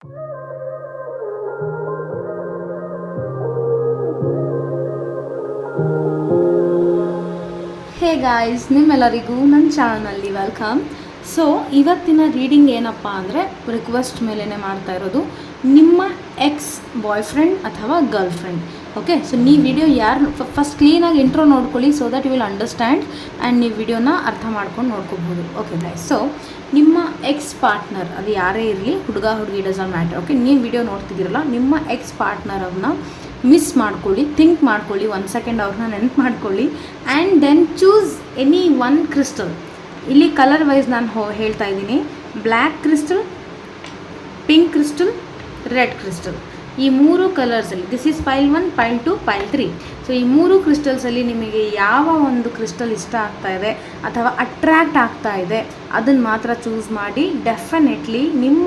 Hey guys ನಿಮ್ಮೆಲ್ಲರಿಗೂ ನನ್ನ ಚಾನಲ್ನಲ್ಲಿ ವೆಲ್ಕಮ್ ಸೊ ಇವತ್ತಿನ ರೀಡಿಂಗ್ ಏನಪ್ಪ ಅಂದರೆ ರಿಕ್ವೆಸ್ಟ್ ಮೇಲೇ ಮಾಡ್ತಾ ಇರೋದು, ನಿಮ್ಮ ಎಕ್ಸ್ ಬಾಯ್ ಫ್ರೆಂಡ್ ಅಥವಾ ಗರ್ಲ್ ಫ್ರೆಂಡ್ ಓಕೆ ಸೊ ನೀವು ವಿಡಿಯೋ ಯಾರು ಫಸ್ಟ್ ಕ್ಲೀನಾಗಿ ಇಂಟ್ರೋ ನೋಡ್ಕೊಳ್ಳಿ so that you will understand and ನೀವು ವಿಡಿಯೋನ ಅರ್ಥ ಮಾಡ್ಕೊಂಡು ನೋಡ್ಕೋಬೋದು. ಓಕೆ ಗಾಯ್ಸ್ ಸೊ ನಿಮ್ಮ ಎಕ್ಸ್ ಪಾರ್ಟ್ನರ್ ಅದು ಯಾರೇ ಇರಲಿ, ಹುಡುಗ, ಹುಡುಗಿ ಡಸನ್ ಮ್ಯಾಟರ್ ಓಕೆ ನೀವು ವಿಡಿಯೋ ನೋಡ್ತಿದ್ದೀರಲ್ಲ, ನಿಮ್ಮ ಎಕ್ಸ್ ಪಾರ್ಟ್ನರ್ ಅವ್ರನ್ನ ಮಿಸ್ ಮಾಡ್ಕೊಳ್ಳಿ ಥಿಂಕ್ ಮಾಡ್ಕೊಳ್ಳಿ ಒಂದು ಸೆಕೆಂಡ್ ಅವ್ರನ್ನ ನೆನ್ಪು ಮಾಡ್ಕೊಳ್ಳಿ and then choose any one crystal ಇಲ್ಲಿ ಕಲರ್ ವೈಸ್ ನಾನು ಹೋ ಹೇಳ್ತಾ ಇದ್ದೀನಿ. Black crystal pink crystal red crystal ಈ ಮೂರು ಕಲರ್ಸಲ್ಲಿ this is pile one pile two pile three so ಈ ಮೂರು ಕ್ರಿಸ್ಟಲ್ಸಲ್ಲಿ ನಿಮಗೆ ಯಾವ ಒಂದು ಕ್ರಿಸ್ಟಲ್ ಇಷ್ಟ ಆಗ್ತಾ ಇದೆ ಅಥವಾ ಅಟ್ರ್ಯಾಕ್ಟ್ ಆಗ್ತಾ ಇದೆ ಅದನ್ನು ಮಾತ್ರ ಚೂಸ್ ಮಾಡಿ ಡೆಫಿನೆಟ್ಲಿ ನಿಮ್ಮ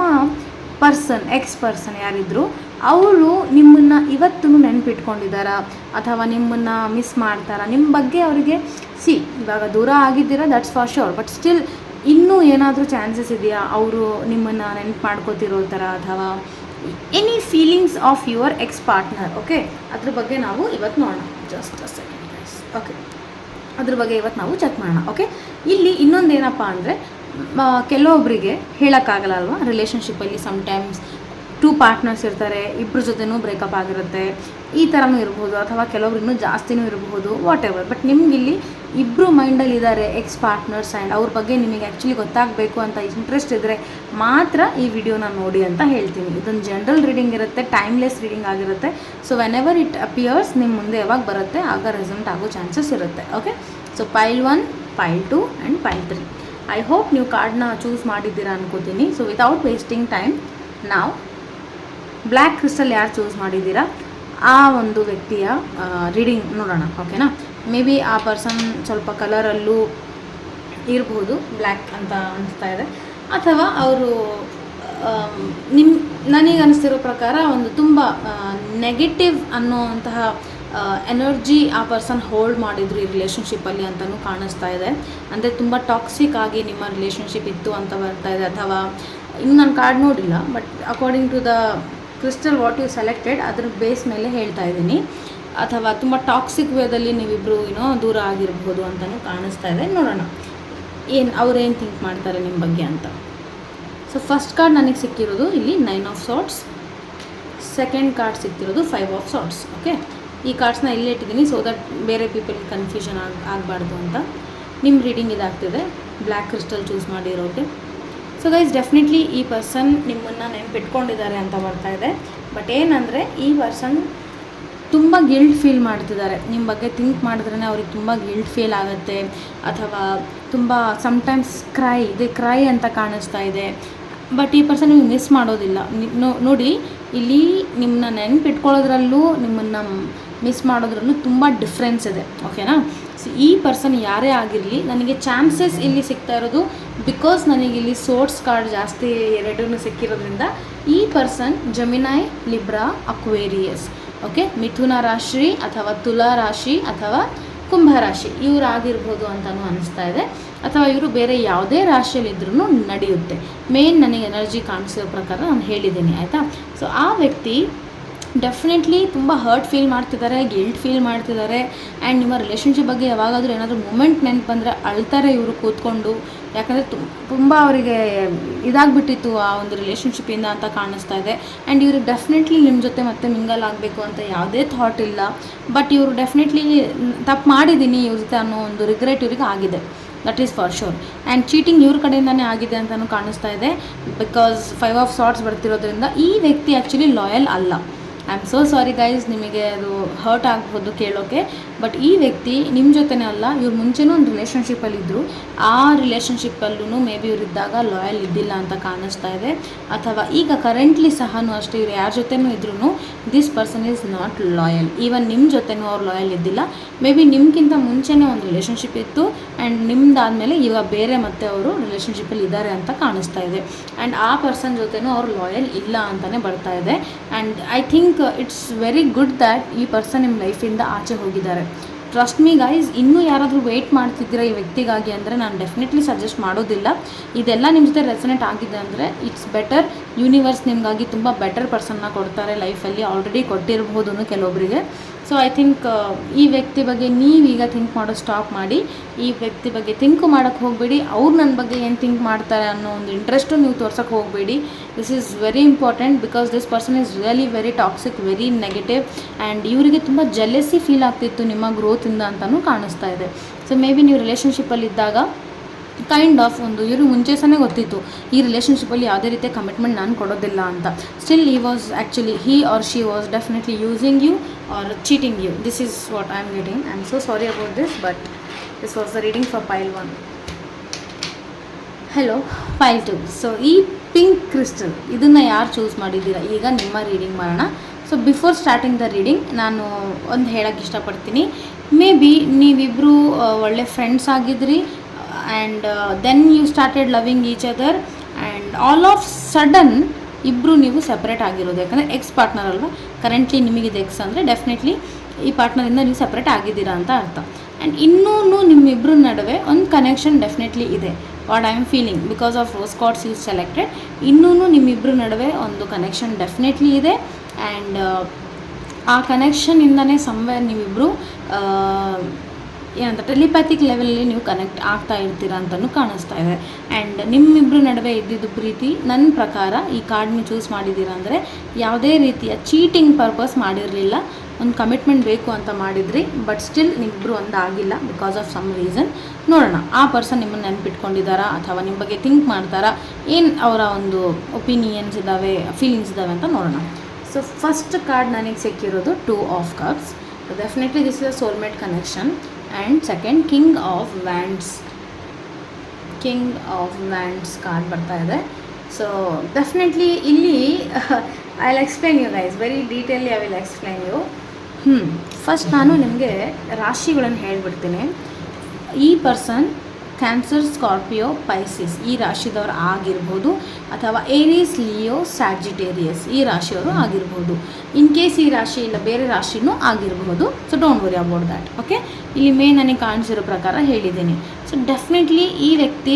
ಪರ್ಸನ್ ಎಕ್ಸ್ ಪರ್ಸನ್ ಯಾರಿದ್ರು, ಅವರು ನಿಮ್ಮನ್ನು ಇವತ್ತೂ ನೆನಪಿಟ್ಕೊಂಡಿದ್ದಾರಾ ಅಥವಾ ನಿಮ್ಮನ್ನು ಮಿಸ್ ಮಾಡ್ತಾರಾ? ನಿಮ್ಮ ಬಗ್ಗೆ ಅವರಿಗೆ ಸಿ ಇವಾಗ ದೂರ ಆಗಿದ್ದೀರಾ that's for sure but still ಇನ್ನೂ ಏನಾದರೂ ಚಾನ್ಸಸ್ ಇದೆಯಾ? ಅವರು ನಿಮ್ಮನ್ನು ನೆನ್ಪು ಮಾಡ್ಕೋತಿರೋ ಥರ ಅಥವಾ any feelings of your ex partner okay ಅದ್ರ ಬಗ್ಗೆ ನಾವು ಇವತ್ತು ನೋಡೋಣ. ಜಸ್ಟ್ ಗೈಸ್ ಓಕೆ ಅದ್ರ ಬಗ್ಗೆ ಇವತ್ತು ನಾವು ಚೆಕ್ ಮಾಡೋಣ. ಓಕೆ ಇಲ್ಲಿ ಇನ್ನೊಂದೇನಪ್ಪ ಅಂದರೆ ಕೆಲವೊಬ್ಬರಿಗೆ ಹೇಳೋಕ್ಕಾಗಲ್ಲ ಅಲ್ವಾ? ರಿಲೇಷನ್ಶಿಪ್ಪಲ್ಲಿ ಸಮ್ಟೈಮ್ಸ್ ಟೂ ಪಾರ್ಟ್ನರ್ಸ್ ಇರ್ತಾರೆ ಇಬ್ಬರ ಜೊತೆನೂ ಬ್ರೇಕಪ್ ಆಗಿರುತ್ತೆ. ಈ ಥರನೂ ಇರ್ಬೋದು, ಅಥವಾ ಕೆಲವರು ಇನ್ನೂ ಜಾಸ್ತಿನೂ ಇರಬಹುದು ವಾಟ್ ಎವರ್ ಬಟ್ ನಿಮ್ಗಿಲ್ಲಿ ಇಬ್ಬರು ಮೈಂಡಲ್ಲಿ ಇದ್ದಾರೆ ಎಕ್ಸ್ ಪಾರ್ಟ್ನರ್ಸ್ ಆ್ಯಂಡ್ ಅವ್ರ ಬಗ್ಗೆ ನಿಮಗೆ ಆ್ಯಕ್ಚುಲಿ ಗೊತ್ತಾಗಬೇಕು ಅಂತ ಇಂಟ್ರೆಸ್ಟ್ ಇದ್ದರೆ ಮಾತ್ರ ಈ ವಿಡಿಯೋನ ನೋಡಿ ಅಂತ ಹೇಳ್ತೀನಿ. ಇದೊಂದು ಜನರಲ್ ರೀಡಿಂಗ್ ಇರುತ್ತೆ ಟೈಮ್ಲೆಸ್ ರೀಡಿಂಗ್ ಆಗಿರುತ್ತೆ. So whenever it appears ನಿಮ್ಮ ಮುಂದೆ ಯಾವಾಗ ಬರುತ್ತೆ, ಆಗ ರೆಸಲ್ಟ್ ಆಗೋ ಚಾನ್ಸಸ್ ಇರುತ್ತೆ. Okay so pile one pile two and pile three I hope ನೀವು ಕಾರ್ಡ್ನ ಚೂಸ್ ಮಾಡಿದ್ದೀರಾ ಅನ್ಕೋತೀನಿ. ಸೊ ವಿತೌಟ್ ವೇಸ್ಟಿಂಗ್ ಟೈಮ್ ನಾವು ಬ್ಲ್ಯಾಕ್ ಕ್ರಿಸ್ಟಲ್ ಯಾರು ಚೂಸ್ ಮಾಡಿದ್ದೀರಾ? ಆ ಒಂದು ವ್ಯಕ್ತಿಯ ರೀಡಿಂಗ್ ನೋಡೋಣ ಓಕೆನಾ ಮೇ ಬಿ ಆ ಪರ್ಸನ್ ಸ್ವಲ್ಪ ಕಲರಲ್ಲೂ ಇರಬಹುದು ಬ್ಲ್ಯಾಕ್ ಅಂತ ಅನಿಸ್ತಾ ಇದೆ. ಅಥವಾ ಅವರು ನಿಮ್ಮ ನನಗೆ ಅನಿಸ್ತಿರೋ ಪ್ರಕಾರ ಒಂದು ತುಂಬ ನೆಗೆಟಿವ್ ಅನ್ನೋವಂತಹ ಎನರ್ಜಿ ಆ ಪರ್ಸನ್ ಹೋಲ್ಡ್ ಮಾಡಿದ್ರು ಈ ರಿಲೇಷನ್ಶಿಪ್ಪಲ್ಲಿ ಅಂತಲೂ ಕಾಣಿಸ್ತಾ ಇದೆ. ಅಂದರೆ ತುಂಬ ಟಾಕ್ಸಿಕ್ ಆಗಿ ನಿಮ್ಮ ರಿಲೇಷನ್ಶಿಪ್ ಇತ್ತು ಅಂತ ಬರ್ತಾ ಇದೆ. ಅಥವಾ, ಇನ್ನು ನಾನು ಕಾರ್ಡ್ ನೋಡಿಲ್ಲ but according to the crystal what you selected ಅದ್ರ ಬೇಸ್ ಮೇಲೆ ಹೇಳ್ತಾ ಇದ್ದೀನಿ. ಅಥವಾ ತುಂಬ ಟಾಕ್ಸಿಕ್ ವೇದಲ್ಲಿ ನೀವಿಬ್ಬರು ಏನೋ ದೂರ ಆಗಿರ್ಬೋದು ಅಂತಲೂ ಕಾಣಿಸ್ತಾ ಇದೆ. ನೋಡೋಣ. ಏನು ಅವ್ರೇನು ಥಿಂಕ್ ಮಾಡ್ತಾರೆ ನಿಮ್ಮ ಬಗ್ಗೆ ಅಂತ. ಸೊ ಫಸ್ಟ್ ಕಾರ್ಡ್ ನನಗೆ ಸಿಕ್ಕಿರೋದು ಇಲ್ಲಿ nine of swords second card ಸಿಕ್ತಿರೋದು five of swords okay ಈ ಕಾರ್ಡ್ಸ್ನ ಇಲ್ಲಿ ಇಟ್ಟಿದ್ದೀನಿ ಸೊ ದಟ್ ಬೇರೆ ಪೀಪಲ್ಗೆ ಕನ್ಫ್ಯೂಷನ್ ಆಗ, ಆಗಬಾರ್ದು ಅಂತ. ನಿಮ್ಮ ರೀಡಿಂಗ್ ಇದಾಗ್ತಿದೆ. ಬ್ಲ್ಯಾಕ್ ಕ್ರಿಸ್ಟಲ್ ಚೂಸ್ ಮಾಡಿರೋಕೆ. ಸೊ ಗೈಸ್ ಡೆಫಿನೆಟ್ಲಿ ಈ ಪರ್ಸನ್ ನಿಮ್ಮನ್ನು ನೆನ್ಪಿಟ್ಕೊಂಡಿದ್ದಾರೆ ಅಂತ ಬರ್ತಾ ಇದೆ. ಬಟ್ ಏನಂದರೆ, ಈ ಪರ್ಸನ್ ತುಂಬ ಗಿಲ್ಟ್ ಫೀಲ್ ಮಾಡ್ತಿದ್ದಾರೆ. ನಿಮ್ಮ ಬಗ್ಗೆ ಥಿಂಕ್ ಮಾಡಿದ್ರೇ ಅವ್ರಿಗೆ ತುಂಬ ಗಿಲ್ಟ್ ಫೀಲ್ ಆಗುತ್ತೆ. ಅಥವಾ ತುಂಬ ಸಮ್ಟೈಮ್ಸ್ ಕ್ರೈ ಇದೆ ಕ್ರೈ ಅಂತ ಕಾಣಿಸ್ತಾ ಇದೆ. ಬಟ್ ಈ ಪರ್ಸನ್ ನೀವು ಮಿಸ್ ಮಾಡೋದಿಲ್ಲ. ನೋಡಿ, ಇಲ್ಲಿ ನಿಮ್ಮನ್ನ ನೆನ್ಪಿಟ್ಕೊಳ್ಳೋದ್ರಲ್ಲೂ ನಿಮ್ಮನ್ನು ಮಿಸ್ ಮಾಡೋದ್ರಲ್ಲೂ ತುಂಬ ಡಿಫ್ರೆನ್ಸ್ ಇದೆ. ಓಕೆನಾ ಈ ಪರ್ಸನ್ ಯಾರೇ ಆಗಿರಲಿ ನನಗೆ ಚಾನ್ಸಸ್ ಇಲ್ಲಿ ಸಿಗ್ತಾ ಇರೋದು ಬಿಕಾಸ್ ನನಗೆ ಇಲ್ಲಿ ಸೋರ್ಸ್ ಕಾರ್ಡ್ ಜಾಸ್ತಿ ಎರಡೂ ಸಿಕ್ಕಿರೋದ್ರಿಂದ ಈ person Gemini Libra Aquarius okay ಮಿಥುನ ರಾಶಿ ಅಥವಾ ತುಲಾ ರಾಶಿ ಅಥವಾ ಕುಂಭ ರಾಶಿ ಇವರಾಗಿರ್ಬೋದು ಅಂತಲೂ ಅನಿಸ್ತಾ ಇದೆ. ಅಥವಾ ಇವರು ಬೇರೆ ಯಾವುದೇ ರಾಶಿಯಲ್ಲಿದ್ರೂ ನಡೆಯುತ್ತೆ. ಮೇನ್ ನನಗೆ ಎನರ್ಜಿ ಕಾಣಿಸೋ ಪ್ರಕಾರ ನಾನು ಹೇಳಿದ್ದೀನಿ, ಆಯಿತಾ? ಸೊ ಆ ವ್ಯಕ್ತಿ ಡೆಫಿನೆಟ್ಲಿ ತುಂಬ ಹರ್ಟ್ ಫೀಲ್ ಮಾಡ್ತಿದ್ದಾರೆ ಗಿಲ್ಟ್ ಫೀಲ್ ಮಾಡ್ತಿದ್ದಾರೆ. ಆ್ಯಂಡ್ ನಿಮ್ಮ ರಿಲೇಷನ್ಶಿಪ್ ಬಗ್ಗೆ ಯಾವಾಗಾದರೂ ಏನಾದರೂ ಮೂಮೆಂಟ್ ನೆನಪು ಬಂದರೆ ಅಳ್ತಾರೆ ಇವರು ಕೂತ್ಕೊಂಡು. ಯಾಕಂದರೆ ತುಂಬ ಅವರಿಗೆ ಇದಾಗ್ಬಿಟ್ಟಿತ್ತು ಆ ಒಂದು ರಿಲೇಷನ್ಶಿಪ್ಪಿಂದ ಅಂತ ಕಾಣಿಸ್ತಾ ಇದೆ. ಆ್ಯಂಡ್ ಇವರು ಡೆಫಿನೆಟ್ಲಿ ನಿಮ್ಮ ಜೊತೆ ಮತ್ತೆ ಮಿಂಗಲ್ ಆಗಬೇಕು ಅಂತ ಯಾವುದೇ ಥಾಟ್ ಇಲ್ಲ. ಬಟ್ ಇವರು ಡೆಫಿನೆಟ್ಲಿ ತಪ್ಪು ಮಾಡಿದ್ದೀನಿ ಇವ್ರ ಜೊತೆ ಅನ್ನೋ ಒಂದು ರಿಗ್ರೆಟ್ ಇವ್ರಿಗೆ ಆಗಿದೆ. That is for sure and cheating ಇವ್ರ ಕಡೆಯಿಂದನೇ ಆಗಿದೆ ಅಂತಲೂ ಕಾಣಿಸ್ತಾ ಇದೆ. ಬಿಕಾಸ್ ಫೈವ್ ಆಫ್ ಸಾಟ್ಸ್ ಬರ್ತಿರೋದ್ರಿಂದ ಈ ವ್ಯಕ್ತಿ ಆ್ಯಕ್ಚುಲಿ ಲಾಯಲ್ ಅಲ್ಲ. I am so sorry guys ನಿಮಗೆ ಅದು ಹರ್ಟ್ ಆಗ್ಬೋದು ಕೇಳೋಕ್ಕೆ ಬಟ್ ಈ ವ್ಯಕ್ತಿ ನಿಮ್ಮ ಜೊತೆನೇ ಅಲ್ಲ, ಇವ್ರು ಮುಂಚೆನೂ ಒಂದು ರಿಲೇಷನ್ಶಿಪ್ಪಲ್ಲಿದ್ದರು ಆ ರಿಲೇಷನ್ಶಿಪ್ಪಲ್ಲೂ ಮೇ ಬಿ ಇದ್ದಾಗ ಲಾಯಲ್ ಇದ್ದಿಲ್ಲ ಅಂತ ಕಾಣಿಸ್ತಾ ಇದೆ. ಅಥವಾ ಈಗ ಕರೆಂಟ್ಲಿ ಸಹನೂ ಅಷ್ಟೇ ಇವ್ರು ಯಾರ ಜೊತೆನೂ ಇದ್ರೂ this person is not loyal even ನಿಮ್ಮ ಜೊತೆನೂ ಅವ್ರು ಲಾಯಲ್ ಇದ್ದಿಲ್ಲ. ಮೇ ಬಿ ನಿಮ್ಗಿಂತ ಮುಂಚೆನೇ ಒಂದು ರಿಲೇಷನ್ಶಿಪ್ ಇತ್ತು ಆ್ಯಂಡ್ ನಿಮ್ದಾದಮೇಲೆ ಇವಾಗ ಬೇರೆ ಮತ್ತೆ ಅವರು ರಿಲೇಷನ್ಶಿಪ್ಪಲ್ಲಿ ಇದ್ದಾರೆ ಅಂತ ಕಾಣಿಸ್ತಾ ಇದೆ. ಆ್ಯಂಡ್ ಆ ಪರ್ಸನ್ ಜೊತೆನೂ ಅವ್ರು ಲಾಯಲ್ ಇಲ್ಲ ಅಂತಲೇ ಬರ್ತಾ ಇದೆ. And I think it's very good that ಈ ಪರ್ಸನ್ ನಿಮ್ಮ ಲೈಫಿಂದ ಆಚೆ ಹೋಗಿದ್ದಾರೆ. ಟ್ರಸ್ಟ್ ಮೀ ಗೈಸ್ ಇನ್ನೂ ಯಾರಾದರೂ ವೆಯ್ಟ್ ಮಾಡ್ತಿದ್ದೀರಾ ಈ ವ್ಯಕ್ತಿಗಾಗಿ ಅಂದರೆ ನಾನು ಡೆಫಿನೆಟ್ಲಿ ಸಜೆಸ್ಟ್ ಮಾಡೋದಿಲ್ಲ. ಇದೆಲ್ಲ ನಿಮ್ಮ ಜೊತೆ ರೆಸನೆಟ್ ಆಗಿದೆ ಅಂದರೆ ಇಟ್ಸ್ ಬೆಟರ್ ಯೂನಿವರ್ಸ್ ನಿಮಗಾಗಿ ತುಂಬ ಬೆಟರ್ ಪರ್ಸನ್ನ ಕೊಡ್ತಾರೆ ಲೈಫಲ್ಲಿ ಆಲ್ರೆಡಿ ಕೊಟ್ಟಿರ್ಬೋದು ಕೆಲವೊಬ್ಬರಿಗೆ ಸೊ ಐ ಥಿಂಕ್ ಈ ವ್ಯಕ್ತಿ ಬಗ್ಗೆ ನೀವೀಗ ಥಿಂಕ್ ಮಾಡೋ ಸ್ಟಾಪ್ ಮಾಡಿ, ಈ ವ್ಯಕ್ತಿ ಬಗ್ಗೆ ಥಿಂಕ್ ಮಾಡೋಕ್ಕೆ ಹೋಗಬೇಡಿ, ಅವ್ರು ನನ್ನ ಬಗ್ಗೆ ಏನು ಥಿಂಕ್ ಮಾಡ್ತಾರೆ ಅನ್ನೋ ಒಂದು ಇಂಟ್ರೆಸ್ಟು ನೀವು ತೋರ್ಸೋಕ್ಕೆ ಹೋಗಬೇಡಿ. This is very important because this person is really very toxic very negative and ಇವರಿಗೆ ತುಂಬ ಜೆಲೆಸಿ ಫೀಲ್ ಆಗ್ತಿತ್ತು ನಿಮ್ಮ ಗ್ರೋತಿಂದ ಅಂತಲೂ ಕಾಣಿಸ್ತಾ ಇದೆ. ಸೊ ಮೇ ಬಿ ನೀವು ರಿಲೇಷನ್ಶಿಪ್ಪಲ್ಲಿ ಇದ್ದಾಗ ಕೈಂಡ್ ಆಫ್ ಒಂದು ಇವರು ಮುಂಚೆ ಸಹ ಗೊತ್ತಿತ್ತು, ಈ ರಿಲೇಷನ್ಶಿಪ್ಪಲ್ಲಿ ಯಾವುದೇ ರೀತಿಯ ಕಮಿಟ್ಮೆಂಟ್ ನಾನು ಕೊಡೋದಿಲ್ಲ ಅಂತ. ಸ್ಟಿಲ್ ಈ was actually he or she was definitely using you are cheating you this is what I am getting I am so sorry about this but this was the reading for pile one hello pile two so ಈ pink crystal ಇದನ್ನು ಯಾರು choose ಮಾಡಿದ್ದೀರಾ? ಈಗ ನಿಮ್ಮ reading ಮಾಡೋಣ. So before starting the reading ನಾನು ಒಂದು ಹೇಳೋಕ್ಕೆ ಇಷ್ಟಪಡ್ತೀನಿ. ಮೇ ಬಿ ನೀವಿಬ್ಬರು ಒಳ್ಳೆ friends ಆಗಿದ್ರಿ and then you started loving each other and all of sudden ಇಬ್ಬರು ನೀವು ಸಪ್ರೇಟ್ ಆಗಿರೋದು. ಯಾಕಂದರೆ ಎಕ್ಸ್ ಪಾರ್ಟ್ನರ್ ಅಲ್ವಾ? ಕರೆಂಟ್ಲಿ ನಿಮಗಿದೆ ಎಕ್ಸ್ ಅಂದರೆ ಡೆಫಿನೆಟ್ಲಿ ಈ ಪಾರ್ಟ್ನರಿಂದ ನೀವು ಸಪ್ರೇಟ್ ಆಗಿದ್ದೀರಾ ಅಂತ ಅರ್ಥ. ಆ್ಯಂಡ್ ಇನ್ನೂ ನಿಮ್ಮಿಬ್ಬರ ನಡುವೆ ಒಂದು ಕನೆಕ್ಷನ್ ಡೆಫಿನೆಟ್ಲಿ ಇದೆ. What I am feeling because of rose cards is selected ಇನ್ನೂ ನಿಮ್ಮಿಬ್ಬರ ನಡುವೆ ಒಂದು ಕನೆಕ್ಷನ್ ಡೆಫಿನೆಟ್ಲಿ ಇದೆ. ಆ್ಯಂಡ್ ಆ ಕನೆಕ್ಷನಿಂದನೇ ಸಂವೇರ್ ನೀವಿಬ್ಬರು ಏನಂತ ಟೆಲಿಪ್ಯಾಥಿಕ್ ಲೆವೆಲಲ್ಲಿ ನೀವು ಕನೆಕ್ಟ್ ಆಗ್ತಾ ಇರ್ತೀರ ಅಂತಲೂ ಕಾಣಿಸ್ತಾ ಇದೆ. ಆ್ಯಂಡ್ ನಿಮ್ಮಿಬ್ಬರ ನಡುವೆ ಇದ್ದಿದ್ದು ಪ್ರೀತಿ ನನ್ನ ಪ್ರಕಾರ ಈ ಕಾರ್ಡ್ನ ಚೂಸ್ ಮಾಡಿದ್ದೀರಾ ಅಂದರೆ ಯಾವುದೇ ರೀತಿಯ ಚೀಟಿಂಗ್ ಪರ್ಪಸ್ ಮಾಡಿರಲಿಲ್ಲ. ಒಂದು ಕಮಿಟ್ಮೆಂಟ್ ಬೇಕು ಅಂತ ಮಾಡಿದ್ರಿ ಬಟ್ ಸ್ಟಿಲ್ ನಿಮ್ಮಿಬ್ಬರು ಒಂದಾಗಿಲ್ಲ ಬಿಕಾಸ್ ಆಫ್ ಸಮ್ ರೀಸನ್ ನೋಡೋಣ, ಆ ಪರ್ಸನ್ ನಿಮ್ಮನ್ನು ನೆನ್ಪಿಟ್ಕೊಂಡಿದ್ದಾರಾ ಅಥವಾ ನಿಮ್ಮ ಬಗ್ಗೆ ಥಿಂಕ್ ಮಾಡ್ತಾರಾ? ಏನು ಅವರ ಒಂದು ಒಪಿನಿಯನ್ಸ್ ಇದ್ದಾವೆ ಫೀಲಿಂಗ್ಸ್ ಇದ್ದಾವೆ ಅಂತ ನೋಡೋಣ. ಸೊ ಫಸ್ಟ್ ಕಾರ್ಡ್ ನನಗೆ ಸಿಕ್ಕಿರೋದು two of cups definitely this is a soulmate connection and second king of wands king of wands card ಬರ್ತಾ ಇದೆ. ಸೊ ಡೆಫಿನೆಟ್ಲಿ ಇಲ್ಲಿ I will explain you guys very detailly I will explain you ಹ್ಞೂ first ನಾನು ನಿಮಗೆ ರಾಶಿಗಳನ್ನು ಹೇಳ್ಬಿಡ್ತೀನಿ. ಈ person cancer Scorpio Pisces ಈ ರಾಶಿದವರು ಆಗಿರ್ಬೋದು ಅಥವಾ ಏರೀಸ್ ಲಿಯೋ ಸ್ಯಾಜಿಟೇರಿಯಸ್ ಈ ರಾಶಿಯವರು ಆಗಿರ್ಬೋದು. ಇನ್ ಕೇಸ್ ಈ ರಾಶಿ ಇಲ್ಲ ಬೇರೆ ರಾಶಿನೂ ಆಗಿರಬಹುದು so don't worry about that okay ಇಲ್ಲಿ ಮೇನ್ ನನಗೆ ಕಾಣಿಸಿರೋ ಪ್ರಕಾರ ಹೇಳಿದ್ದೀನಿ. ಸೊ ಡೆಫಿನೆಟ್ಲಿ ಈ ವ್ಯಕ್ತಿ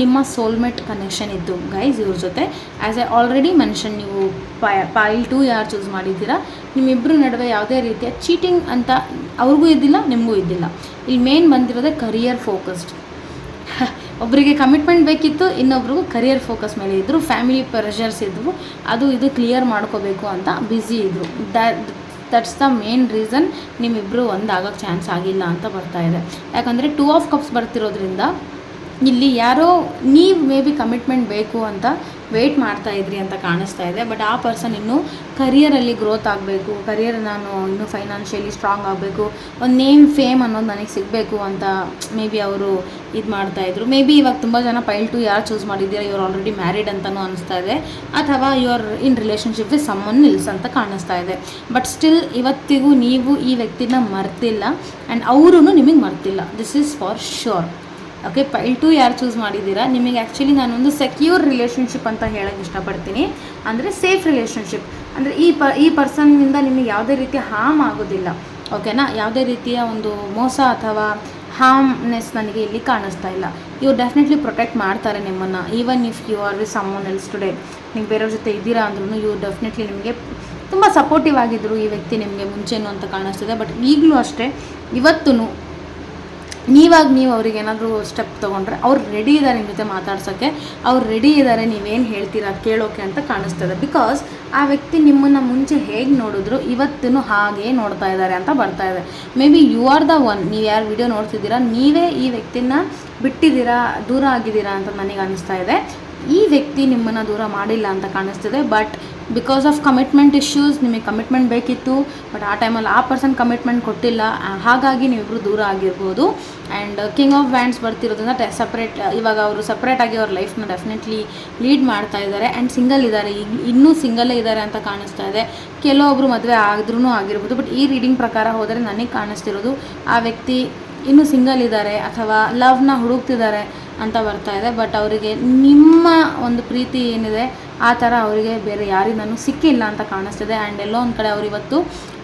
ನಿಮ್ಮ ಸೋಲ್ಮೇಟ್ ಕನೆಕ್ಷನ್ ಇತ್ತು ಗೈಸ್ ಇವ್ರ ಜೊತೆ. ಆ್ಯಸ್ ಎ ಆಲ್ರೆಡಿ ಮೆನ್ಷನ್ ನೀವು ಪೈಲ್ ಟು ಯಾರು ಚೂಸ್ ಮಾಡಿದ್ದೀರಾ? ನಿಮ್ಮಿಬ್ಬರ ನಡುವೆ ಯಾವುದೇ ರೀತಿಯ ಚೀಟಿಂಗ್ ಅಂತ ಅವ್ರಿಗೂ ಇದ್ದಿಲ್ಲ, ನಿಮಗೂ ಇದ್ದಿಲ್ಲ. ಇಲ್ಲಿ ಮೇನ್ ಬಂದಿರೋದೇ ಕರಿಯರ್ ಫೋಕಸ್ಡ್ ಒಬ್ಬರಿಗೆ ಕಮಿಟ್ಮೆಂಟ್ ಬೇಕಿತ್ತು, ಇನ್ನೊಬ್ರಿಗೂ ಕರಿಯರ್ ಫೋಕಸ್ ಮೇಲೆ ಇದ್ದರು ಫ್ಯಾಮಿಲಿ ಪ್ರೆಷರ್ಸ್ ಇದ್ವು, ಅದು ಇದು ಕ್ಲಿಯರ್ ಮಾಡ್ಕೋಬೇಕು ಅಂತ ಬ್ಯುಸಿ ಇದ್ದರು that that's the main reason ನಿಮ್ಮಿಬ್ಬರು ಒಂದಾಗೋಕ್ಕೆ ಚಾನ್ಸ್ ಆಗಿಲ್ಲ ಅಂತ ಬರ್ತಾ ಇದೆ. ಯಾಕಂದರೆ ಟೂ ಆಫ್ ಕಪ್ಸ್ ಬರ್ತಿರೋದ್ರಿಂದ ಇಲ್ಲಿ ಯಾರೋ, ನೀವು ಮೇ ಬಿ ಕಮಿಟ್ಮೆಂಟ್ ಬೇಕು ಅಂತ ವೆಯ್ಟ್ ಮಾಡ್ತಾ ಇದ್ರಿ ಅಂತ ಕಾಣಿಸ್ತಾ ಇದೆ. ಬಟ್ ಆ ಪರ್ಸನ್ ಇನ್ನೂ ಕರಿಯರಲ್ಲಿ ಗ್ರೋತ್ ಆಗಬೇಕು ಕರಿಯರ್ ನಾನು ಇನ್ನೂ ಫೈನಾನ್ಷಿಯಲಿ ಸ್ಟ್ರಾಂಗ್ ಆಗಬೇಕು, ಒಂದು ನೇಮ್ ಫೇಮ್ ಅನ್ನೋದು ನನಗೆ ಸಿಗಬೇಕು ಅಂತ ಮೇ ಬಿ ಅವರು ಇದು ಮಾಡ್ತಾಯಿದ್ರು ಮೇ ಬಿ ಇವಾಗ ತುಂಬ ಜನ ಪೈಲ್ ಟು ಯಾರು ಚೂಸ್ ಮಾಡಿದ್ದೀರಾ, ಇವ್ರು ಆಲ್ರೆಡಿ ಮ್ಯಾರಿಡ್ ಅಂತಲೂ ಅನಿಸ್ತಾ ಇದೆ. ಅಥವಾ your in relationship with someone else ಅಂತ ಕಾಣಿಸ್ತಾ ಇದೆ. ಬಟ್ ಸ್ಟಿಲ್ ಇವತ್ತಿಗೂ ನೀವು ಈ ವ್ಯಕ್ತಿನ ಮರ್ತಿಲ್ಲ. ಆ್ಯಂಡ್ ಅವರೂ ನಿಮಗೆ ಮರ್ತಿಲ್ಲ. This is for sure okay pile two ಯಾರು ಚೂಸ್ ಮಾಡಿದ್ದೀರಾ? ನಿಮಗೆ ಆ್ಯಕ್ಚುಲಿ ನಾನೊಂದು ಸೆಕ್ಯೂರ್ ರಿಲೇಷನ್ಶಿಪ್ ಅಂತ ಹೇಳೋಕ್ಕೆ ಇಷ್ಟಪಡ್ತೀನಿ. ಅಂದರೆ ಸೇಫ್ ರಿಲೇಷನ್ಶಿಪ್ ಅಂದರೆ ಈ ಪ, ಈ ಪರ್ಸನ್ನಿಂದ ನಿಮಗೆ ಯಾವುದೇ ರೀತಿಯ ಹಾರ್ಮ್ ಆಗೋದಿಲ್ಲ. ಓಕೆನಾ ಯಾವುದೇ ರೀತಿಯ ಒಂದು ಮೋಸ ಅಥವಾ ಹಾರ್ಮ್ನೆಸ್ ನನಗೆ ಇಲ್ಲಿ ಕಾಣಿಸ್ತಾ ಇಲ್ಲ. ಇವ್ರು ಡೆಫಿನೆಟ್ಲಿ ಪ್ರೊಟೆಕ್ಟ್ ಮಾಡ್ತಾರೆ ನಿಮ್ಮನ್ನು. Even if you are with someone else today ನೀವು ಬೇರೆಯವ್ರ ಜೊತೆ ಇದ್ದೀರಾ ಅಂದ್ರೂ ಇವ್ರು ಡೆಫಿನೆಟ್ಲಿ ನಿಮಗೆ ತುಂಬ ಸಪೋರ್ಟಿವ್ ಆಗಿದ್ದರು ಈ ವ್ಯಕ್ತಿ ನಿಮಗೆ ಮುಂಚೆನೂ ಅಂತ ಕಾಣಿಸ್ತಿದೆ. ಬಟ್ ಈಗಲೂ ಅಷ್ಟೇ ಇವತ್ತೂ ನೀವಾಗ ನೀವು ಅವ್ರಿಗೆ ಏನಾದರೂ ಸ್ಟೆಪ್ ತೊಗೊಂಡ್ರೆ ಅವ್ರು ರೆಡಿ ಇದ್ದಾರೆ ನಿಮ್ಮ ಜೊತೆ ಮಾತಾಡ್ಸೋಕ್ಕೆ ಅವ್ರು ರೆಡಿ ಇದ್ದಾರೆ ನೀವೇನು ಹೇಳ್ತೀರಾ ಕೇಳೋಕೆ ಅಂತ ಕಾಣಿಸ್ತದೆ. ಬಿಕಾಸ್ ಆ ವ್ಯಕ್ತಿ ನಿಮ್ಮನ್ನು ಮುಂಚೆ ಹೇಗೆ ನೋಡಿದ್ರು ಇವತ್ತೂ ಹಾಗೆ ನೋಡ್ತಾ ಇದ್ದಾರೆ ಅಂತ ಬರ್ತಾ ಇದೆ. Maybe you are the one ನೀವು ಯಾರು ವಿಡಿಯೋ ನೋಡ್ತಿದ್ದೀರಾ, ನೀವೇ ಈ ವ್ಯಕ್ತಿನ ಬಿಟ್ಟಿದ್ದೀರಾ, ದೂರ ಆಗಿದ್ದೀರಾ ಅಂತ ನನಗೆ ಅನಿಸ್ತಾ ಇದೆ. ಈ ವ್ಯಕ್ತಿ ನಿಮ್ಮನ್ನು ದೂರ ಮಾಡಿಲ್ಲ ಅಂತ ಕಾಣಿಸ್ತಿದೆ but because of commitment issues ನಿಮಗೆ ಕಮಿಟ್ಮೆಂಟ್ ಬೇಕಿತ್ತು ಬಟ್ ಆ ಟೈಮಲ್ಲಿ ಆ ಪರ್ಸನ್ ಕಮಿಟ್ಮೆಂಟ್ ಕೊಟ್ಟಿಲ್ಲ ಹಾಗಾಗಿ ನೀವಿಬ್ಬರು ದೂರ ಆಗಿರ್ಬೋದು. ಆ್ಯಂಡ್ ಕಿಂಗ್ ಆಫ್ ವ್ಯಾಂಡ್ಸ್ ಬರ್ತಿರೋದ್ರಿಂದ ಸಪ್ರೇಟ್ ಇವಾಗ ಅವರು ಸಪ್ರೇಟಾಗಿ ಅವ್ರ ಲೈಫ್ನ ಡೆಫಿನೆಟ್ಲಿ ಲೀಡ್ ಮಾಡ್ತಾ ಇದ್ದಾರೆ. ಆ್ಯಂಡ್ ಸಿಂಗಲ್ ಇದ್ದಾರೆ. ಈಗ ಇನ್ನೂ ಸಿಂಗಲ್ಲೇ ಇದ್ದಾರೆ ಅಂತ ಕಾಣಿಸ್ತಾ ಇದೆ. ಕೆಲವೊಬ್ಬರು ಮದುವೆ ಆದ್ರೂ ಆಗಿರ್ಬೋದು ಬಟ್ ಈ ರೀಡಿಂಗ್ ಪ್ರಕಾರ ಹೋದರೆ ನನಗೆ ಕಾಣಿಸ್ತಿರೋದು ಆ ವ್ಯಕ್ತಿ ಇನ್ನೂ ಸಿಂಗಲ್ ಇದ್ದಾರೆ, ಅಥವಾ ಲವ್ನ ಹುಡುಕ್ತಿದ್ದಾರೆ. ಅಂತ ಬರ್ತಾ ಇದೆ. ಬಟ್ ಅವರಿಗೆ ನಿಮ್ಮ ಒಂದು ಪ್ರೀತಿ ಏನಿದೆ, ಆ ಥರ ಅವರಿಗೆ ಬೇರೆ ಯಾರಿಂದನೂ ಸಿಕ್ಕಿಲ್ಲ ಅಂತ ಕಾಣಿಸ್ತಿದೆ. ಆ್ಯಂಡ್ ಎಲ್ಲೋ ಒಂದು ಕಡೆ ಅವ್ರು ಇವತ್ತು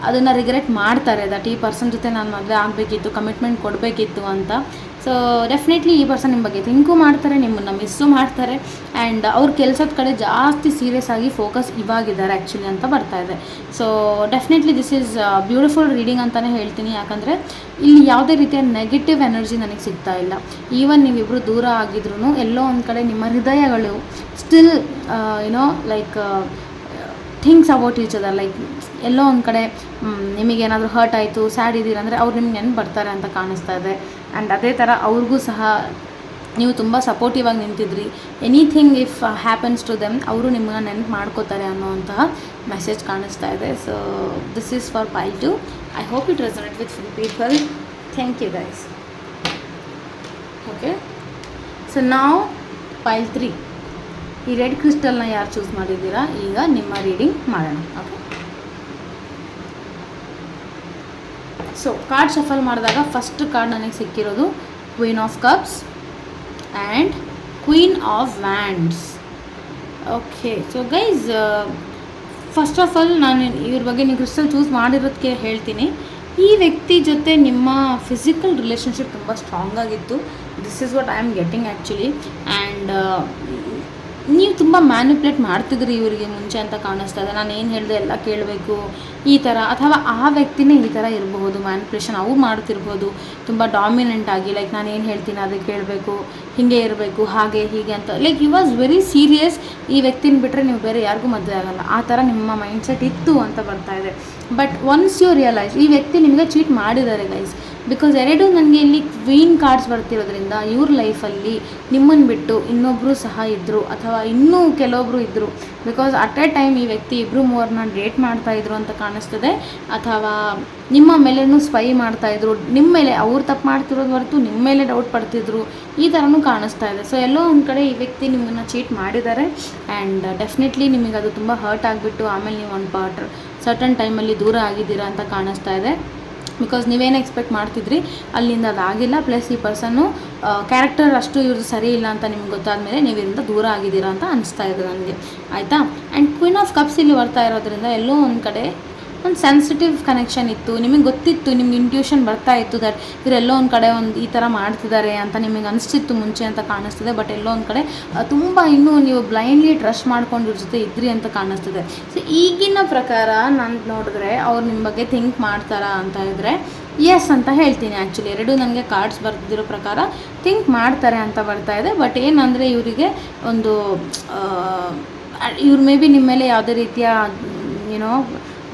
ಅದನ್ನು ರಿಗ್ರೆಟ್ ಮಾಡ್ತಾರೆ. ದಟ್ ಈ ಪರ್ಸನ್ ಜೊತೆ ನಾನು ಮದುವೆ ಆಗಬೇಕಿತ್ತು ಕಮಿಟ್ಮೆಂಟ್ ಕೊಡಬೇಕಿತ್ತು ಅಂತ. ಸೊ ಡೆಫಿನೆಟ್ಲಿ ಈ ಪರ್ಸನ್ ನಿಮ್ಮ ಬಗ್ಗೆ ಥಿಂಕು ಮಾಡ್ತಾರೆ, ನಿಮ್ಮನ್ನು ಮಿಸ್ಸು ಮಾಡ್ತಾರೆ. ಆ್ಯಂಡ್ ಅವ್ರ ಕೆಲಸದ ಕಡೆ ಜಾಸ್ತಿ ಸೀರಿಯಸ್ ಆಗಿ ಫೋಕಸ್ ಇವಾಗಿದ್ದಾರೆ ಆ್ಯಕ್ಚುಲಿ ಅಂತ ಬರ್ತಾ ಇದೆ. So definitely this is beautiful reading ಅಂತಲೇ ಹೇಳ್ತೀನಿ. ಯಾಕಂದರೆ ಇಲ್ಲಿ ಯಾವುದೇ ರೀತಿಯ ನೆಗೆಟಿವ್ ಎನರ್ಜಿ ನನಗೆ ಸಿಗ್ತಾ ಇಲ್ಲ. ಈವನ್ ನೀವಿಬ್ಬರು ದೂರ ಆಗಿದ್ರು ಎಲ್ಲೋ ಒಂದು ಕಡೆ ನಿಮ್ಮ ಹೃದಯಗಳು still you know like thinks about each other like ಎಲ್ಲೋ ಒಂದು ಕಡೆ ನಿಮಗೇನಾದರೂ ಹರ್ಟ್ ಆಯಿತು ಸ್ಯಾಡ್ ಇದ್ದೀರ ಅಂದರೆ ಅವ್ರು ನಿಮ್ಗೆ ನೆನ್ಪು ಬರ್ತಾರೆ ಅಂತ ಕಾಣಿಸ್ತಾ ಇದೆ. ಆ್ಯಂಡ್ ಅದೇ ಥರ ಅವ್ರಿಗೂ ಸಹ ನೀವು ತುಂಬ ಸಪೋರ್ಟಿವ್ ಆಗಿ ನಿಂತಿದ್ರಿ. Anything if happens to them ಅವರು ನಿಮ್ಮನ್ನ ನೆನ್ಪು ಮಾಡ್ಕೋತಾರೆ ಅನ್ನೋವಂತಹ ಮೆಸೇಜ್ ಕಾಣಿಸ್ತಾ ಇದೆ. So this is for pile two I hope it resonate with full people thank you guys okay so ನಾವು ಫೈಲ್ ತ್ರೀ ಈ ರೆಡ್ ಕ್ರಿಸ್ಟಲ್ನ ಯಾರು ಚೂಸ್ ಮಾಡಿದ್ದೀರಾ? ಈಗ ನಿಮ್ಮ ರೀಡಿಂಗ್ ಮಾಡೋಣ ಓಕೆ ಸೊ ಕಾರ್ಡ್ ಶಫಲ್ ಮಾಡಿದಾಗ ಫಸ್ಟ್ ಕಾರ್ಡ್ ನನಗೆ ಸಿಕ್ಕಿರೋದು queen of cups and queen of wands okay so guys first of all ನಾನು ಇವ್ರ ಬಗ್ಗೆ ನೀವು ಕ್ರಿಸ್ಟಲ್ ಚೂಸ್ ಮಾಡಿರೋದಕ್ಕೆ ಹೇಳ್ತೀನಿ. ಈ ವ್ಯಕ್ತಿ ಜೊತೆ ನಿಮ್ಮ ಫಿಸಿಕಲ್ ರಿಲೇಷನ್ಶಿಪ್ ತುಂಬ ಸ್ಟ್ರಾಂಗ್ ಆಗಿತ್ತು. This is what I am getting actually and ನೀವು ತುಂಬ ಮ್ಯಾನಿಪ್ಯುಲೇಟ್ ಮಾಡ್ತಿದ್ರಿ ಇವರಿಗೆ ಮುಂಚೆ ಅಂತ ಕಾಣಿಸ್ತಾ ಇದೆ. ನಾನು ಏನು ಹೇಳಿದೆ ಎಲ್ಲ ಕೇಳಬೇಕು. ಈ ಥರ ಅಥವಾ ಆ ವ್ಯಕ್ತಿನೇ ಈ ಥರ ಇರಬಹುದು ಮ್ಯಾನಿಪ್ಯುಲೇಷನ್ ಅವು ಮಾಡ್ತಿರ್ಬೋದು. ತುಂಬ ಡಾಮಿನೆಂಟ್ ಆಗಿ ಲೈಕ್ ನಾನು ಏನು ಹೇಳ್ತೀನಿ ಅದು ಕೇಳಬೇಕು, ಹೀಗೆ ಇರಬೇಕು, ಹಾಗೆ, ಹೀಗೆ ಅಂತ. Like you was very serious ಈ ವ್ಯಕ್ತಿನ ಬಿಟ್ಟರೆ ನೀವು ಬೇರೆ ಯಾರಿಗೂ ಮದುವೆ ಆಗಲ್ಲ. ಆ ಥರ ನಿಮ್ಮ ಮೈಂಡ್ಸೆಟ್ ಇತ್ತು ಅಂತ ಬರ್ತಾ ಇದೆ. ಬಟ್ ಒನ್ಸ್ ಯು ರಿಯಲೈಸ್ ಈ ವ್ಯಕ್ತಿ ನಿಮಗೆ ಚೀಟ್ ಮಾಡಿದ್ದಾರೆ ಗೈಸ್ ಬಿಕಾಸ್ ಎರಡು ನನಗೆ ಇಲ್ಲಿ ಕ್ವೀನ್ ಕಾರ್ಡ್ಸ್ ಬರ್ತಿರೋದ್ರಿಂದ ಇವ್ರ ಲೈಫಲ್ಲಿ ನಿಮ್ಮನ್ನು ಬಿಟ್ಟು ಇನ್ನೊಬ್ಬರು ಸಹ ಇದ್ದರು ಅಥವಾ ಇನ್ನೂ ಕೆಲವೊಬ್ಬರು ಇದ್ದರು ಬಿಕಾಸ್ ಅಟ್ ಎ ಟೈಮ್ ಈ ವ್ಯಕ್ತಿ ಇಬ್ಬರು ಮೂವರನ್ನ ಡೇಟ್ ಮಾಡ್ತಾ ಇದ್ರು ಅಂತ ಕಾಣಿಸ್ತದೆ. ಅಥವಾ ನಿಮ್ಮ ಮೇಲೇನೂ ಸ್ಪೈ ಮಾಡ್ತಾಯಿದ್ರು ನಿಮ್ಮ ಮೇಲೆ ಅವ್ರು ತಪ್ಪು ಮಾಡ್ತಿರೋದು ಹೊರತು ನಿಮ್ಮ ಮೇಲೆ ಡೌಟ್ ಪಡ್ತಿದ್ರು. ಈ ಥರನೂ ಕಾಣಿಸ್ತಾ ಇದೆ. ಸೊ ಎಲ್ಲೋ ಒಂದು ಕಡೆ ಈ ವ್ಯಕ್ತಿ ನಿಮ್ಮನ್ನು ಚೀಟ್ ಮಾಡಿದ್ದಾರೆ. ಆ್ಯಂಡ್ ಡೆಫಿನೆಟ್ಲಿ ನಿಮಗೆ ಅದು ತುಂಬ ಹರ್ಟ್ ಆಗಿಬಿಟ್ಟು ಆಮೇಲೆ ನೀವು ಒಂದು ಪಾರ್ಟ್ ಸರ್ಟನ್ ಟೈಮಲ್ಲಿ ದೂರ ಆಗಿದ್ದೀರಾ ಅಂತ ಕಾಣಿಸ್ತಾ ಇದೆ. ಬಿಕಾಸ್ ನೀವೇನು ಎಕ್ಸ್ಪೆಕ್ಟ್ ಮಾಡ್ತಿದ್ರಿ, ಅಲ್ಲಿಂದ ಅದಾಗಿಲ್ಲ ಪ್ಲಸ್ ಈ ಪರ್ಸನ್ನು ಕ್ಯಾರೆಕ್ಟರ್ ಅಷ್ಟು ಇವ್ರದ್ದು ಸರಿ ಇಲ್ಲ ಅಂತ ನಿಮ್ಗೆ ಗೊತ್ತಾದ ಮೇಲೆ ನೀವು ಇದರಿಂದ ದೂರ ಆಗಿದ್ದೀರಾ ಅಂತ ಅನಿಸ್ತಾ ಇದೆ ನನಗೆ. ಆಯಿತಾ? ಆ್ಯಂಡ್ ಕ್ವೀನ್ ಆಫ್ ಕಪ್ಸ್ ಇಲ್ಲಿ ಬರ್ತಾ ಇರೋದ್ರಿಂದ ಎಲ್ಲೋ ಒಂದು ಕಡೆ ಒಂದು ಸೆನ್ಸಿಟಿವ್ ಕನೆಕ್ಷನ್ ಇತ್ತು. ನಿಮಗೆ ಗೊತ್ತಿತ್ತು, ನಿಮ್ಗೆ ಇಂಟ್ಯೂಷನ್ ಬರ್ತಾ ಇತ್ತು ದಟ್ ಇವರೆಲ್ಲೋ ಒಂದು ಕಡೆ ಒಂದು ಈ ಥರ ಮಾಡ್ತಿದ್ದಾರೆ ಅಂತ ನಿಮಗೆ ಅನಿಸ್ತಿತ್ತು ಮುಂಚೆ ಅಂತ ಕಾಣಿಸ್ತಿದೆ ಬಟ್ ಎಲ್ಲೋ ಒಂದು ಕಡೆ ತುಂಬ ಇನ್ನೂ ನೀವು ಬ್ಲೈಂಡ್ಲಿ ಟ್ರಸ್ಟ್ ಮಾಡ್ಕೊಂಡು ಜೊತೆ ಇದ್ರಿ ಅಂತ ಕಾಣಿಸ್ತಿದೆ. ಸೊ ಈಗಿನ ಪ್ರಕಾರ ನಾನು ನೋಡಿದ್ರೆ ಅವ್ರು ನಿಮ್ಮ ಬಗ್ಗೆ ಥಿಂಕ್ ಮಾಡ್ತಾರಾ ಅಂತ ಇದ್ದರೆ ಎಸ್ ಅಂತ ಹೇಳ್ತೀನಿ ಆ್ಯಕ್ಚುಲಿ ಎರಡೂ ನನಗೆ ಕಾರ್ಡ್ಸ್ ಬರ್ತಿರೋ ಪ್ರಕಾರ ಥಿಂಕ್ ಮಾಡ್ತಾರೆ ಅಂತ ಬರ್ತಾ ಇದೆ ಬಟ್ ಏನಂದರೆ ಇವರಿಗೆ ಒಂದು ಇವ್ರು ಮೇ ಬಿ ನಿಮ್ಮ ಮೇಲೆ ಯಾವುದೇ ರೀತಿಯ ಏನೋ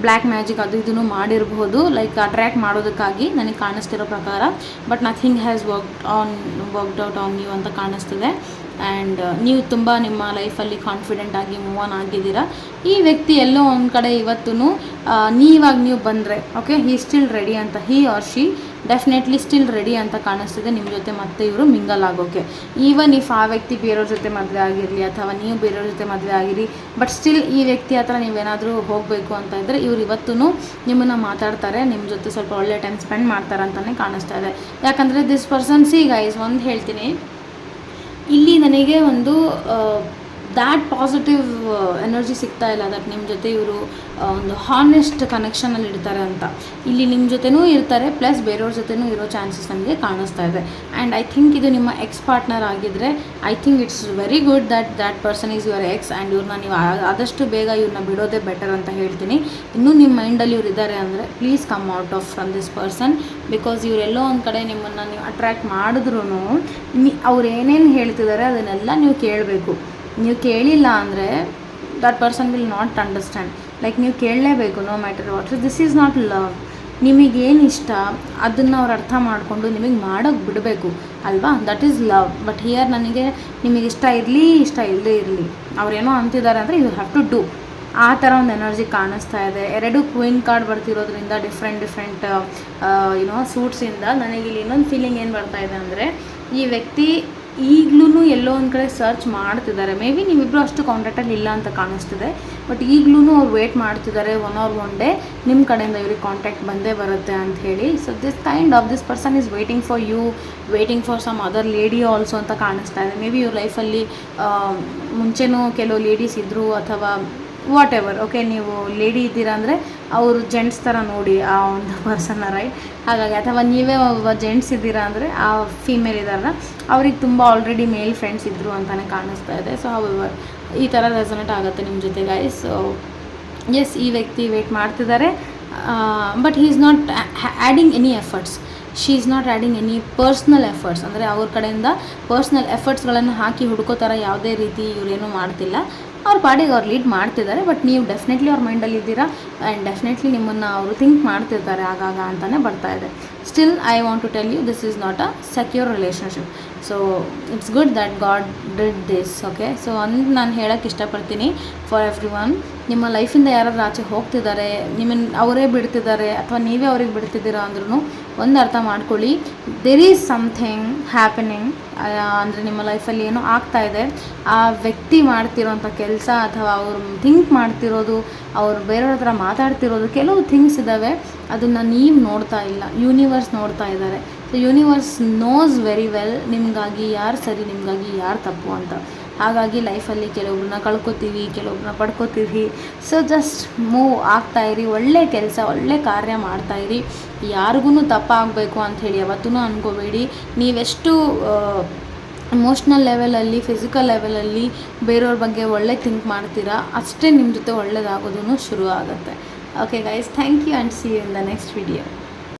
ಬ್ಲ್ಯಾಕ್ ಮ್ಯಾಜಿಕ್ ಅದು ಇದನ್ನು ಮಾಡಿರಬಹುದು ಲೈಕ್ ಅಟ್ರ್ಯಾಕ್ಟ್ ಮಾಡೋದಕ್ಕಾಗಿ ನನಗೆ ಕಾಣಿಸ್ತಿರೋ ಪ್ರಕಾರ. But nothing has work on worked out on ನೀವು ಅಂತ ಕಾಣಿಸ್ತಿದೆ. ಆ್ಯಂಡ್ ನೀವು ತುಂಬ ನಿಮ್ಮ ಲೈಫಲ್ಲಿ ಕಾನ್ಫಿಡೆಂಟ್ ಆಗಿ ಮೂವ್ ಆನ್ ಆಗಿದ್ದೀರಾ. ಈ ವ್ಯಕ್ತಿ ಎಲ್ಲೋ ಒಂದು ಕಡೆ ಇವತ್ತು ನೀವಾಗಿ ನೀವು ಬಂದರೆ ಓಕೆ ಹೀ ಸ್ಟಿಲ್ ರೆಡಿ ಅಂತ he or she definitely still ready ಅಂತ ಕಾಣಿಸ್ತಿದೆ. ನಿಮ್ಮ ಜೊತೆ ಮತ್ತೆ ಇವರು ಮಿಂಗಲ್ ಆಗೋಕ್ಕೆ ಈವನ್ ಇಫ್ ಆ ವ್ಯಕ್ತಿ ಬೇರೆಯವ್ರ ಜೊತೆ ಮದುವೆ ಆಗಿರಲಿ ಅಥವಾ ನೀವು ಬೇರೆಯವ್ರ ಜೊತೆ ಮದುವೆ ಆಗಿರಿ ಬಟ್ ಸ್ಟಿಲ್ ಈ ವ್ಯಕ್ತಿ ಹತ್ರ ನೀವೇನಾದರೂ ಹೋಗಬೇಕು ಅಂತ ಇದ್ದರೆ ಇವ್ರು ಇವತ್ತೂ ನಿಮ್ಮನ್ನು ಮಾತಾಡ್ತಾರೆ. ನಿಮ್ಮ ಜೊತೆ ಸ್ವಲ್ಪ ಒಳ್ಳೆ ಟೈಮ್ ಸ್ಪೆಂಡ್ ಮಾಡ್ತಾರೆ ಅಂತಲೇ ಕಾಣಿಸ್ತಾ ಇದೆ. ಯಾಕಂದರೆ ದಿಸ್ ಪರ್ಸನ್ ಸಿ ಗೈಸ್ ಒಂದು ಹೇಳ್ತೀನಿ. ಇಲ್ಲಿ ನನಗೆ ಒಂದು ದ್ಯಾಟ್ ಪಾಸಿಟಿವ್ ಎನರ್ಜಿ ಸಿಗ್ತಾ ಇಲ್ಲ. ದಟ್ ನಿಮ್ಮ ಜೊತೆ ಇವರು ಒಂದು ಹಾನೆಸ್ಟ್ ಕನೆಕ್ಷನಲ್ಲಿ ಇಡ್ತಾರೆ ಅಂತ. ಇಲ್ಲಿ ನಿಮ್ಮ ಜೊತೆನೂ ಇರ್ತಾರೆ ಪ್ಲಸ್ ಬೇರೆಯವ್ರ ಜೊತೆನೂ ಇರೋ ಚಾನ್ಸಸ್ ನಮಗೆ ಕಾಣಿಸ್ತಾ ಇದೆ. ಆ್ಯಂಡ್ ಐ ಥಿಂಕ್ ಇದು ನಿಮ್ಮ ಎಕ್ಸ್ ಪಾರ್ಟ್ನರ್ ಆಗಿದ್ದರೆ I think it's very good that that person is your ex and ಇವ್ರನ್ನ ನೀವು ಆದಷ್ಟು ಬೇಗ ಇವ್ರನ್ನ ಬಿಡೋದೇ ಬೆಟರ್ ಅಂತ ಹೇಳ್ತೀನಿ. ಇನ್ನೂ ನಿಮ್ಮ ಮೈಂಡಲ್ಲಿ ಇವ್ರು ಇದ್ದಾರೆ ಅಂದರೆ please come out of from this person because ಇವರೆಲ್ಲೋ ಒಂದು ಕಡೆ ನಿಮ್ಮನ್ನು ನೀವು ಅಟ್ರ್ಯಾಕ್ಟ್ ಮಾಡಿದ್ರೂ ಅವ್ರು ಏನೇನು ಹೇಳ್ತಿದ್ದಾರೆ ಅದನ್ನೆಲ್ಲ ನೀವು ಕೇಳಬೇಕು. ನೀವು ಕೇಳಿಲ್ಲ ಅಂದರೆ that person will not understand like ನೀವು ಕೇಳಲೇಬೇಕು no matter what this is not love ನಿಮಗೇನು ಇಷ್ಟ, ಅದನ್ನು ಅವ್ರು ಅರ್ಥ ಮಾಡಿಕೊಂಡು ನಿಮಗೆ ಮಾಡೋಕ್ಕೆ ಬಿಡಬೇಕು, ಅಲ್ವಾ? That is love but here ನನಗೆ ನಿಮಗೆ ಇಷ್ಟ ಇರಲಿ, ಇಷ್ಟ ಇಲ್ಲದೇ ಇರಲಿ. ಅವ್ರೇನೋ ಅಂತಿದ್ದಾರೆ ಅಂದರೆ ಯು ಹ್ಯಾವ್ ಟು ಡೂ ಆ ಥರ ಒಂದು ಎನರ್ಜಿ ಕಾಣಿಸ್ತಾ ಇದೆ. ಎರಡು ಕ್ವೀನ್ ಕಾರ್ಡ್ ಬರ್ತಿರೋದ್ರಿಂದ ಡಿಫ್ರೆಂಟ್ ಡಿಫ್ರೆಂಟ್ ಏನೋ ಸೂಟ್ಸಿಂದ ನನಗೆ ಇಲ್ಲಿ ಇನ್ನೊಂದು ಫೀಲಿಂಗ್ ಏನು ಬರ್ತಾ ಇದೆ ಅಂದರೆ ಈ ವ್ಯಕ್ತಿ ಈಗಲೂ ಎಲ್ಲೋ ಒಂದು ಕಡೆ ಸರ್ಚ್ ಮಾಡ್ತಿದ್ದಾರೆ. ಮೇ ಬಿ ನೀವಿಬ್ಬರು ಅಷ್ಟು ಕಾಂಟ್ಯಾಕ್ಟಲ್ಲಿ ಇಲ್ಲ ಅಂತ ಕಾಣಿಸ್ತಿದೆ. ಬಟ್ ಈಗಲೂ ಅವ್ರು ವೇಟ್ ಮಾಡ್ತಿದ್ದಾರೆ ಒನ್ ಆರ್ ಒನ್ ಡೇ ನಿಮ್ಮ ಕಡೆಯಿಂದ ಇವ್ರಿಗೆ ಕಾಂಟ್ಯಾಕ್ಟ್ ಬಂದೇ ಬರುತ್ತೆ ಅಂತ ಹೇಳಿ. So this kind of this person is waiting for you waiting for some other lady also ಅಂತ ಕಾಣಿಸ್ತಾ ಇದೆ. ಮೇ ಬಿ ಇವ್ರ ಲೈಫಲ್ಲಿ ಮುಂಚೆನೂ ಕೆಲವು ಲೇಡೀಸ್ ಇದ್ದರು ಅಥವಾ ವಾಟ್ ಎವರ್ ಓಕೆ ನೀವು ಲೇಡಿ ಇದ್ದೀರಾ ಅಂದರೆ ಅವರು ಜೆಂಟ್ಸ್ ಥರ ನೋಡಿ ಆ ಒಂದು ಪರ್ಸನ್ನ ರೈಟ್ ಹಾಗಾಗಿ ಅಥವಾ ನೀವೇ ಒಬ್ಬ ಜೆಂಟ್ಸ್ ಇದ್ದೀರಾ ಅಂದರೆ ಆ ಫೀಮೇಲ್ ಇದ್ದಾರಲ್ಲ, ಅವ್ರಿಗೆ ತುಂಬ ಆಲ್ರೆಡಿ ಮೇಲ್ ಫ್ರೆಂಡ್ಸ್ ಇದ್ದರು ಅಂತಲೇ ಕಾಣಿಸ್ತಾ ಇದೆ. ಸೊ ಹೌ ಈ ಥರ ರೆಸನೇಟ್ ಆಗುತ್ತೆ ನಿಮ್ಮ ಜೊತೆ ಗೈಸ್ ಸೊ ಎಸ್ ಈ ವ್ಯಕ್ತಿ ವೇಟ್ ಮಾಡ್ತಿದ್ದಾರೆ. But he is not adding any efforts she is not adding any personal efforts ಅಂದರೆ ಅವ್ರ ಕಡೆಯಿಂದ ಪರ್ಸ್ನಲ್ ಎಫರ್ಟ್ಸ್ಗಳನ್ನು ಹಾಕಿ ಹುಡುಕೋ ಥರ ಯಾವುದೇ ರೀತಿ ಇವರೇನು ಮಾಡ್ತಿಲ್ಲ. ಅವ್ರ ಪಾಡಿಗೆ ಅವ್ರು ಲೀಡ್ ಮಾಡ್ತಿದ್ದಾರೆ ಬಟ್ ನೀವು ಡೆಫಿನೆಟ್ಲಿ ಅವ್ರ ಮೈಂಡಲ್ಲಿ ಇದ್ದೀರಾ? ಆ್ಯಂಡ್ ಡೆಫಿನೆಟ್ಲಿ ನಿಮ್ಮನ್ನು ಅವರು ಥಿಂಕ್ ಮಾಡ್ತಿರ್ತಾರೆ ಆಗಾಗ ಅಂತಲೇ ಬರ್ತಾ ಇದೆ. Still I want to tell you this is not a secure relationship so it's good that God did this okay so ಅಂದ್ರೆ ನಾನು ಹೇಳೋಕ್ಕೆ ಇಷ್ಟಪಡ್ತೀನಿ ಫಾರ್ ಎವ್ರಿ ಒನ್ ನಿಮ್ಮ ಲೈಫಿಂದ ಯಾರಾದ್ರೂ ಆಚೆ ಹೋಗ್ತಿದ್ದಾರೆ ನಿಮ್ಮನ್ನು ಅವರೇ ಬಿಡ್ತಿದ್ದಾರೆ, ಅಥವಾ ನೀವೇ ಅವ್ರಿಗೆ ಬಿಡ್ತಿದ್ದೀರಾ ಅಂದ್ರೂ ಒಂದು ಅರ್ಥ ಮಾಡ್ಕೊಳ್ಳಿ. ದೇರ್ ಈಸ್ ಸಮಥಿಂಗ್ ಹ್ಯಾಪನಿಂಗ್ ಅಂದರೆ ನಿಮ್ಮ ಲೈಫಲ್ಲಿ ಏನೋ ಆಗ್ತಾ ಇದೆ. ಆ ವ್ಯಕ್ತಿ ಮಾಡ್ತಿರೋಂಥ ಕೆಲಸ ಅಥವಾ ಅವರು ಥಿಂಕ್ ಮಾಡ್ತಿರೋದು, ಅವರು ಬೇರೆಯವ್ರ ಹತ್ರ ಮಾತಾಡ್ತಿರೋದು, ಕೆಲವು ಥಿಂಗ್ಸ್ ಇದ್ದಾವೆ ಅದನ್ನು ನೀವು ನೋಡ್ತಾ ಇಲ್ಲ. ಯೂನಿವರ್ಸ್ ನೋಡ್ತಾ ಇದ್ದಾರೆ. So universe knows very well ನಿಮಗಾಗಿ ಯಾರು ಸರಿ, ನಿಮಗಾಗಿ ಯಾರು ತಪ್ಪು ಅಂತ. ಹಾಗಾಗಿ ಲೈಫಲ್ಲಿ ಕೆಲವೊಬ್ಬರನ್ನ ಕಳ್ಕೊತೀವಿ ಕೆಲವೊಬ್ಬರನ್ನ ಪಡ್ಕೋತೀವಿ. ಸೊ ಜಸ್ಟ್ ಮೂವ್ ಆಗ್ತಾ ಇರಿ, ಒಳ್ಳೆ ಕೆಲಸ, ಒಳ್ಳೆ ಕಾರ್ಯ ಮಾಡ್ತಾ ಇರಿ. ಯಾರಿಗೂ ತಪ್ಪಾಗಬೇಕು ಅಂಥೇಳಿ ಯಾವತ್ತೂ ಅನ್ಕೋಬೇಡಿ. ನೀವೆಷ್ಟು ಇಮೋಷ್ನಲ್ ಲೆವೆಲಲ್ಲಿ ಫಿಸಿಕಲ್ ಲೆವೆಲಲ್ಲಿ ಬೇರೆಯವ್ರ ಬಗ್ಗೆ ಒಳ್ಳೆ ಥಿಂಕ್ ಮಾಡ್ತೀರಾ, ಅಷ್ಟೇ ನಿಮ್ಮ ಜೊತೆ ಒಳ್ಳೇದಾಗೋದೂ ಶುರು ಆಗುತ್ತೆ okay guys thank you and see you in the next video